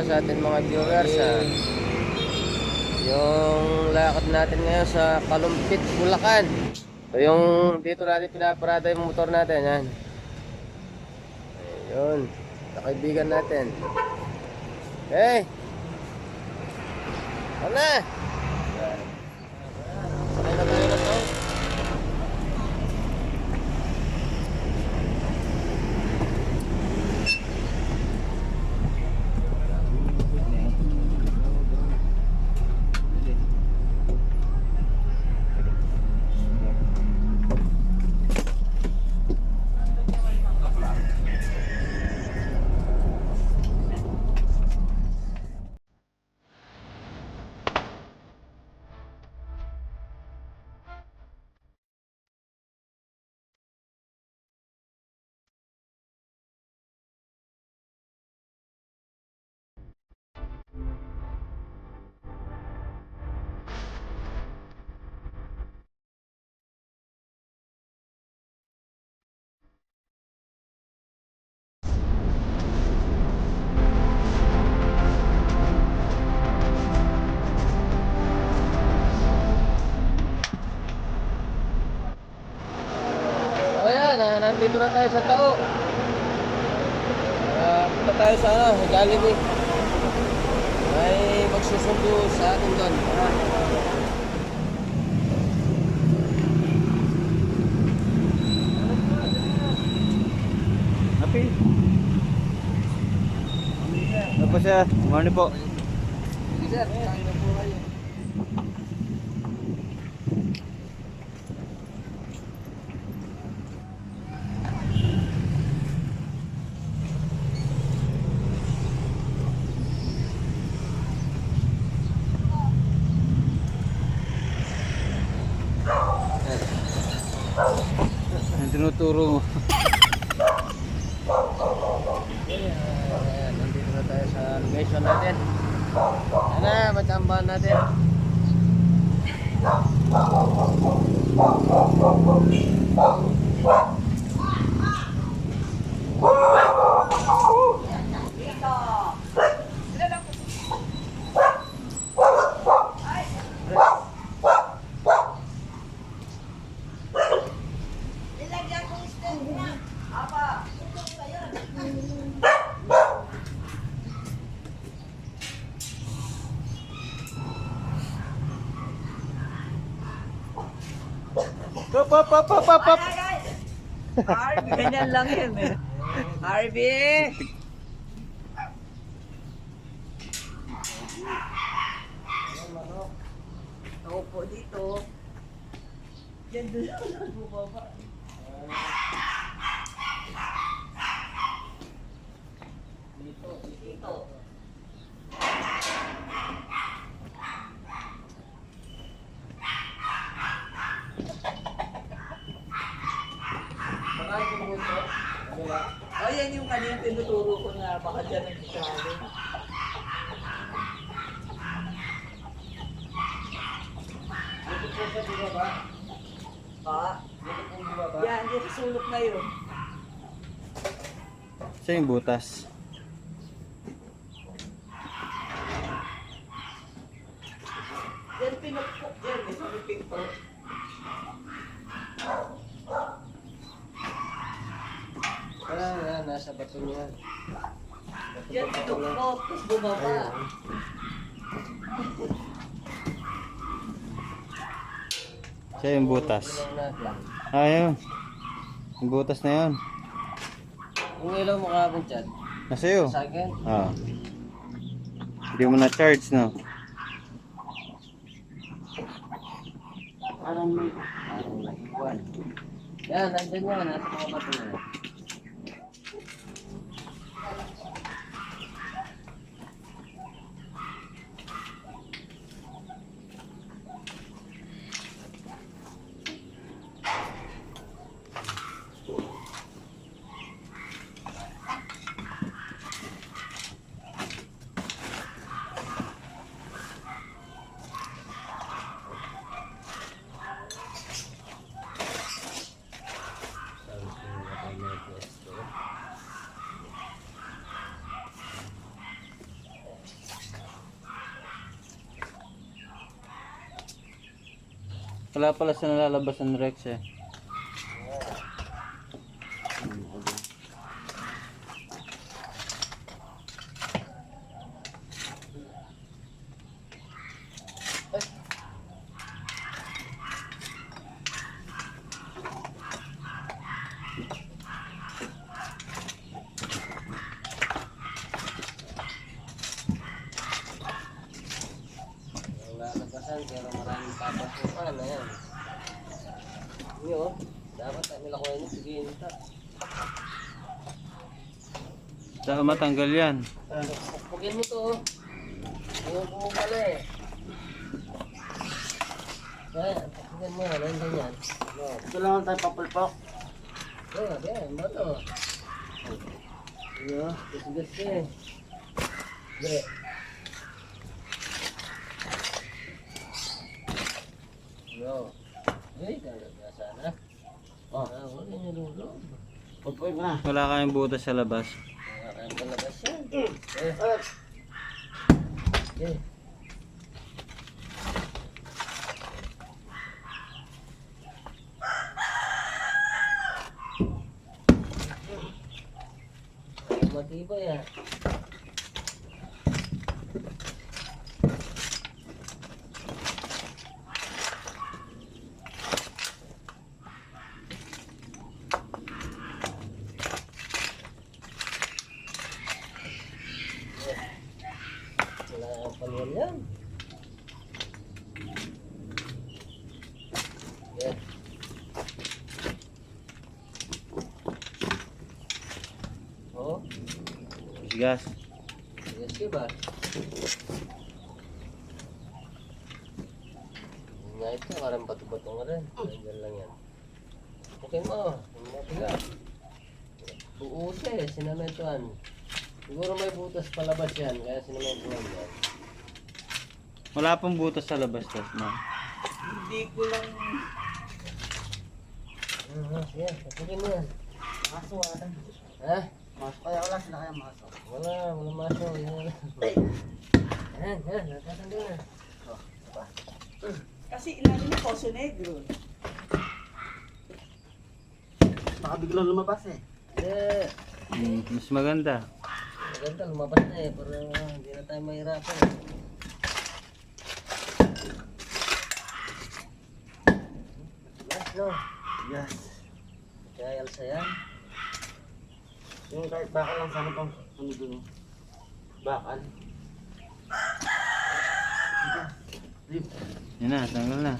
sa ating mga viewers. ah. yung lakad natin ngayon sa Kalumpit, Bulacan. So yung dito natin pinaparada yung motor natin. Yan. Ayun. Sa natin. Okay. Ano na tayo sa tao. Ah, punta tayo sa ano, Jollibee. May magsusundo sa atin doon. Happy. Ano po siya? Morning po. Sir, kain na po kayo. Ang tinuturo mo. Ayan, nandito na tayo sa location natin. Ayan na, matsambahan natin. Nilagyan Pop, pop, pop, pop, pop, pop. Harvey, ganyan lang yun eh. Harvey! Ako dito. Yan doon lang nagbubaba. Dito. Dito. Oh, yan yung kanina tinuturo ko na baka dyan ang sali. Pa? Yan, yan sa sulok na yun. Siya yung butas. Yan pinukpok yan, eh, sa pinto. Wala na, nasa bato niya. Yan pinukpok, tapos bumaba. Siya yung butas. Natin. Ah, yun. Yung butas na yun. Yung ilaw mo kahapon, Chad. Nasa iyo. Sa akin. Ah. Hindi mo na charge, no? Parang may... Parang naiwan. Yan, nandyan yan. Nasa mga bato na. Sabi ko, Wala pala sa nalalabas ng Rex eh. Dapat tayo nilakuha niyo. Sige, nita. Saka matanggal yan. Pupugin mo to. oh. Yung pumupala eh. Kaya, pupugin mo. Nandiyan yan. No. Ito lang tayo papulpok. Kaya, kaya, ano to? Ano? Tisigas ka eh. Ay, dalag na sana. Oh. Wala niyo lulog. Pulpok na. Wala kayong butas sa labas. Nakakain talaga siya. Eh, eh. Matibay ah. Wala kang paluan yan. Yeah. Oh, Gas. Ka ba? Ngait ka, parang bato-bato nga rin. Nandiyan lang yan. Okay mo, hindi mo pila. Buus eh, sinamentuan. Siguro may butas palabas yan, kaya sinamentuan yan. Wala pong butas sa labas, tas, ma'am. Hindi ko lang Ah, yan, patuloy mo yan. Wala tayong Ha? Maso. Kaya wala sila kaya maso. Wala, wala maso. Yan, yan, natatanda na. Kasi ilalim ng Poso Negro. Baka biglang lumabas eh. Eh, Mm, mas maganda. maganda, lumabas na eh, para hindi na tayo mahirapan. No? Yes. Kaya alsa yan. Yung kahit bakal lang sana pang ano dun. Bakal. Sige. Yan na, tanggal na.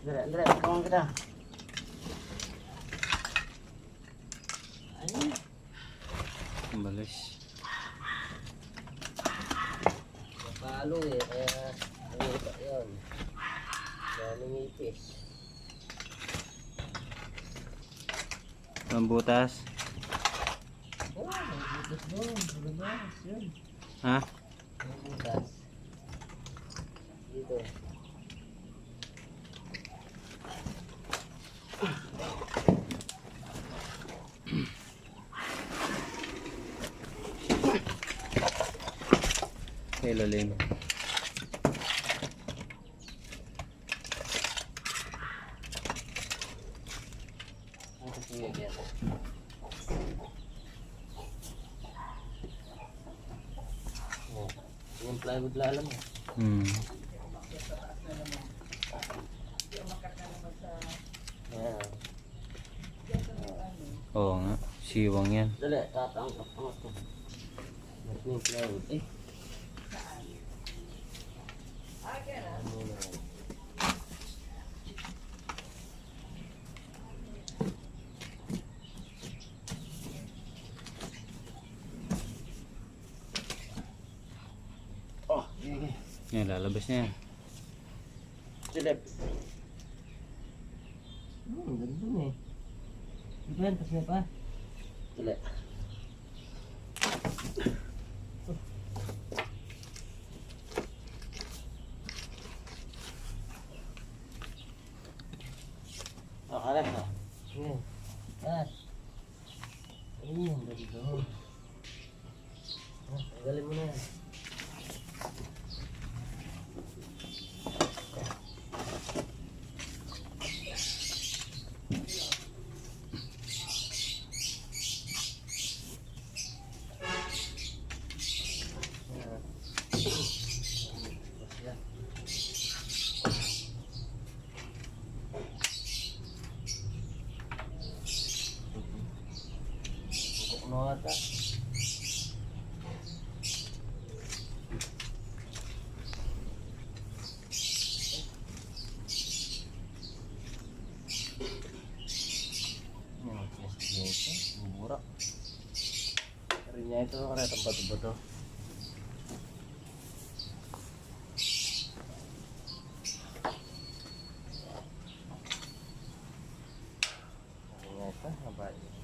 Andre, Andre, kawang kita. Ayun. Balis. Napalo eh, kaya ano ba yun? Daming ipis. Ang butas. Oh, butas doon, labas, yun. Ha? May butas. Dito. Sa ilalim. Yung plywood lalam eh. Hmm. Ayan. Oo nga. Siwang yan. Dali, tatangkap ang ito. Ito yung plywood. Eh. Ano na yan? Oh, sige. Yan, lalabas na yan. Silip. Hmm, ganda na eh. Ito yan, tapos na pa. Dali. Oh, karet. Oh. Ayan. At. Ayun, ganda. Ah, tanggalin mo na yan. Ito, karetang bato-bato. Ano nga ito? Mabali.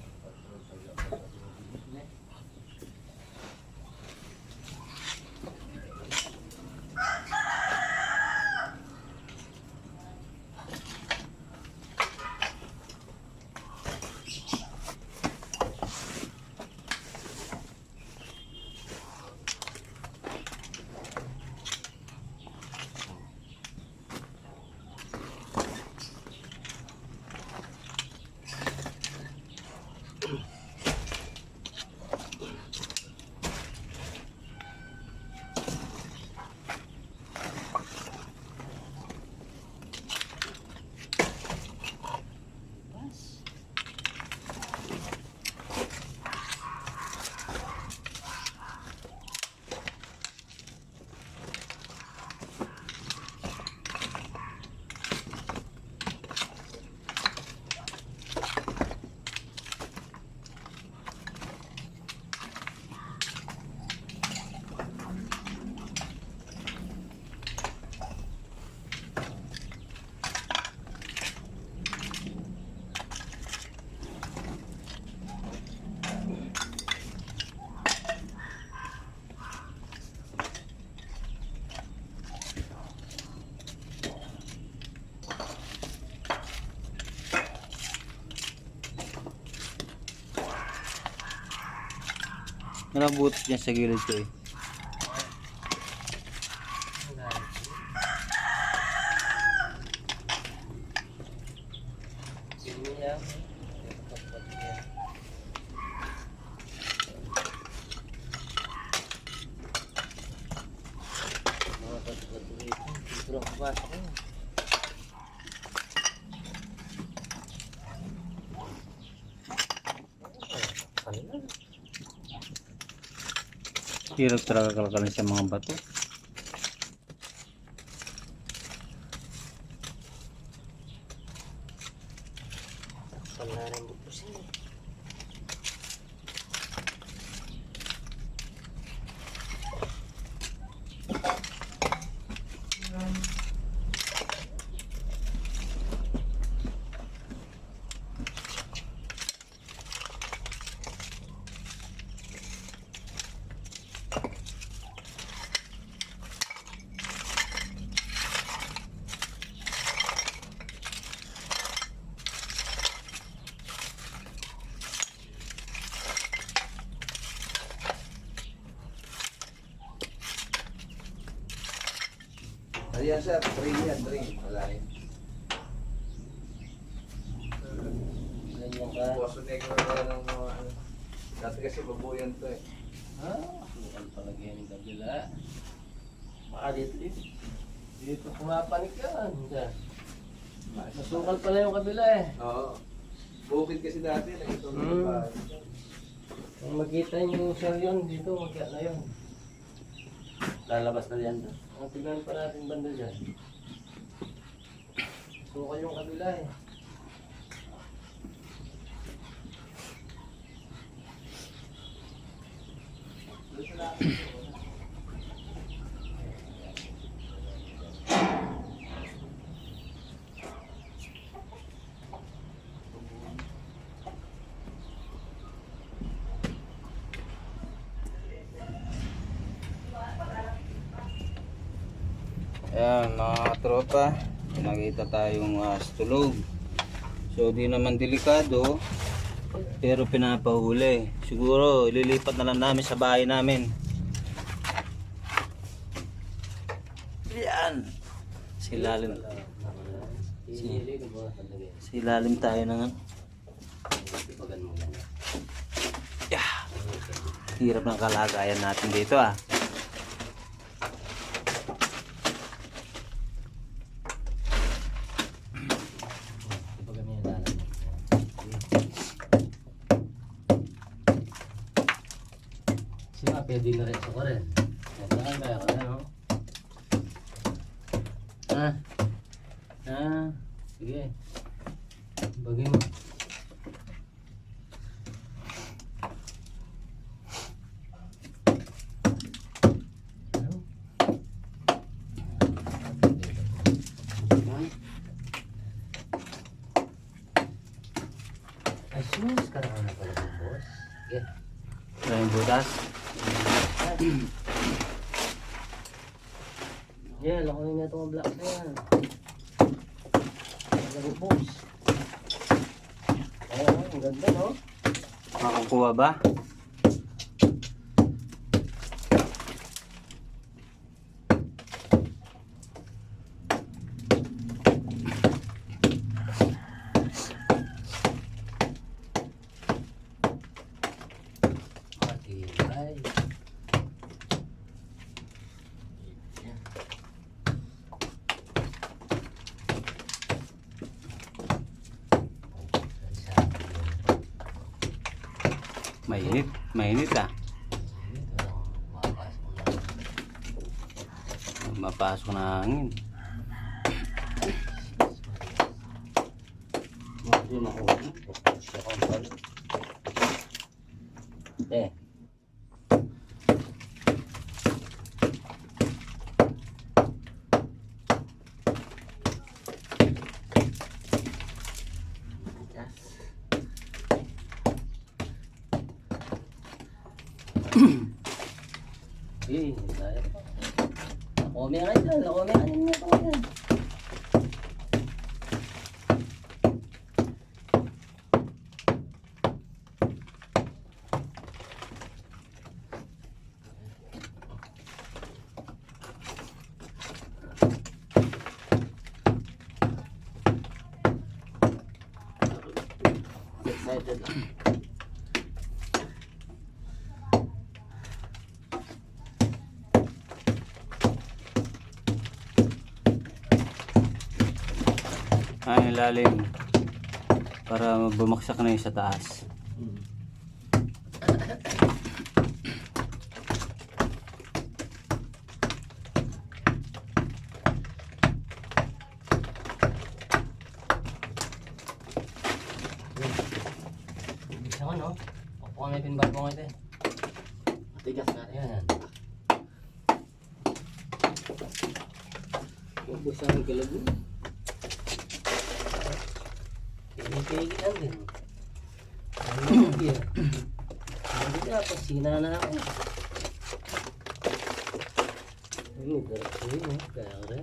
Nalabutas dyan sa gilid ko eh. Siya. Mga bato-bato rito. Dito lang papasok yun. Kanina. Hirap talaga kalakalan sa mga bato. Ayan sir, 3 yan, 3. Wala ka. Poso negro na ng mga ano. Dati kasi babuyan to eh. Ha? Sukal talaga yan yung kabila. Baka dito eh. Dito pumapanik yan. Diyan. Masukal pala yung kabila eh. Oo. Bukid kasi dati, nagitong Hmm. pa. Kung makita niyo sir yun, dito magka na yun. Lalabas na yan. Ang tignan pa natin banda dyan. Sukal yung kabila eh. Ayan mga tropa, nakita tayong uh, tulog. So di naman delikado, pero pinapahuli. Siguro ililipat na lang namin sa bahay namin. Yan! Silalim. Silalim tayo ng. Ipagan mo yan. Yeah. Hirap ng kalagayan natin dito ah. Ipagan mo yan lalim. Sila pwede na rin sa ko rin. Saan meron ano? Ah. Ah. Sige. Bagay mo. Ay, sus, karangan na pala ng boss. Yeah. Maraming butas. Yeah, lakunin na itong black na yan. Lago boss. Ayan, ang ganda no? Makukuha ba? Matibay. Mainit. Mainit ah. Mapasok na hangin. Hindi makuha. Eh. Eh, kaya pa. Nakome ka dyan, nakome ka ninyo ito yan. Excited. Ay, lalim. Para bumaksak na yung sa taas. Bisa ko, no? Opo ka na pinbal ko ngayon. eh. Matigas na. Ayan. Ubus ang galab mo. Pinipigilan din. Hindi ka, pasina na ako. Ay, garap ko yun, oh. Kaya ka rin.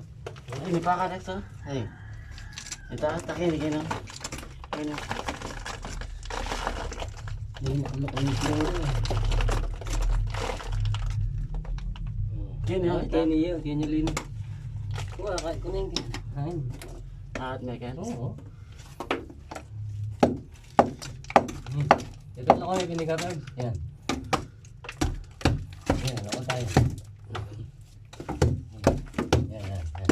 Ay, may paka next ha. Ay. Ito, takin, hindi kayo Ayun na. Na. Yan, yan, Ay, ito. tayo niya, tayo niya lin. Kuha, kahit ko na yung kain. At may kayo. Oo. Hmm. Ito lang kami pinikapag. Yan. Yan, ako tayo. Yan, yan, yan.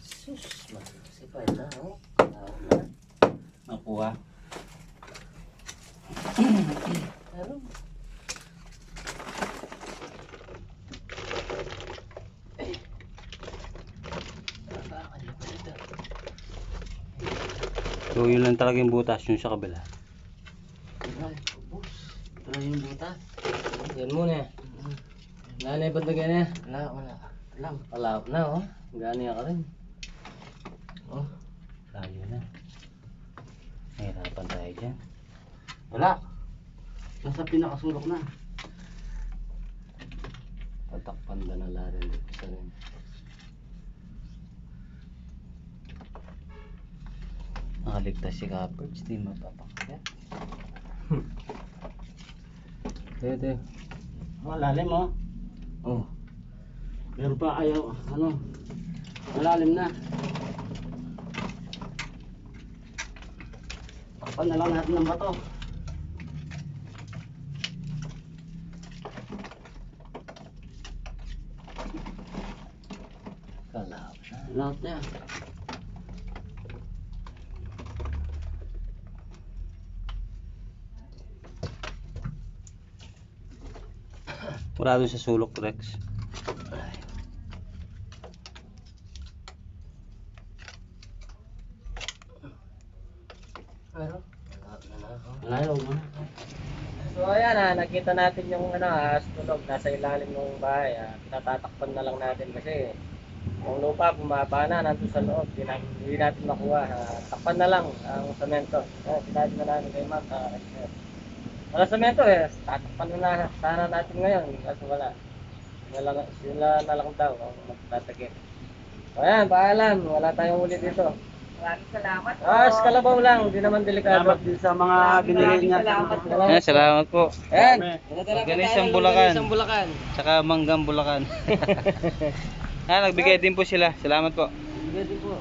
Sus, masipay na, oh. Tawag na. Nakuha. Ano? Bakal na pala ito. So yun lang talaga yung butas yung sa kabila. Wala yung butas. Yan muna. Nanay ba't na ganyan? Wala, wala. Alam. Palap na oh. Gani ka rin. Oh, Layo na. Nahirapan tayo dyan. wala. Nasa pinakasulok na. Tatakpan ba na larin dito sa rin. Nakaligtas si Capards, di mapapakyat. Ito, ito. Oh, lalim oh. Oh. Meron pa ayaw, ano, malalim na. Takpan na lang natin ng bato. Kalap na. Lahat na doon sa sulok, Rex. Oh. Malayo mo na. So ayan ha, nakita nakita natin yung ano, ahas tulog nasa ilalim ng bahay, ah, tatatakpan na lang natin kasi yung lupa bumaba na nandun sa loob, hindi natin, hindi natin makuha. Ah, takpan na lang ang semento. Ah, sinabi na namin kay ma'am. ah, eh, wala semento eh, tatakpan na, na sana natin ngayon kasi wala. Sila, lang- sila na lang daw ang magtatagin. O yan, paalam, wala tayong uli dito. Maraming salamat. Ah, kalabaw lang, hindi naman delikado. Salamat din sa mga binigay niya. Salamat po. Ayan, salamat po. Ayan,Ganisang Bulacan. Isang Bulacan. Tsaka Manggang Bulacan. ah, nagbigay din po sila. Salamat po. Sige din po.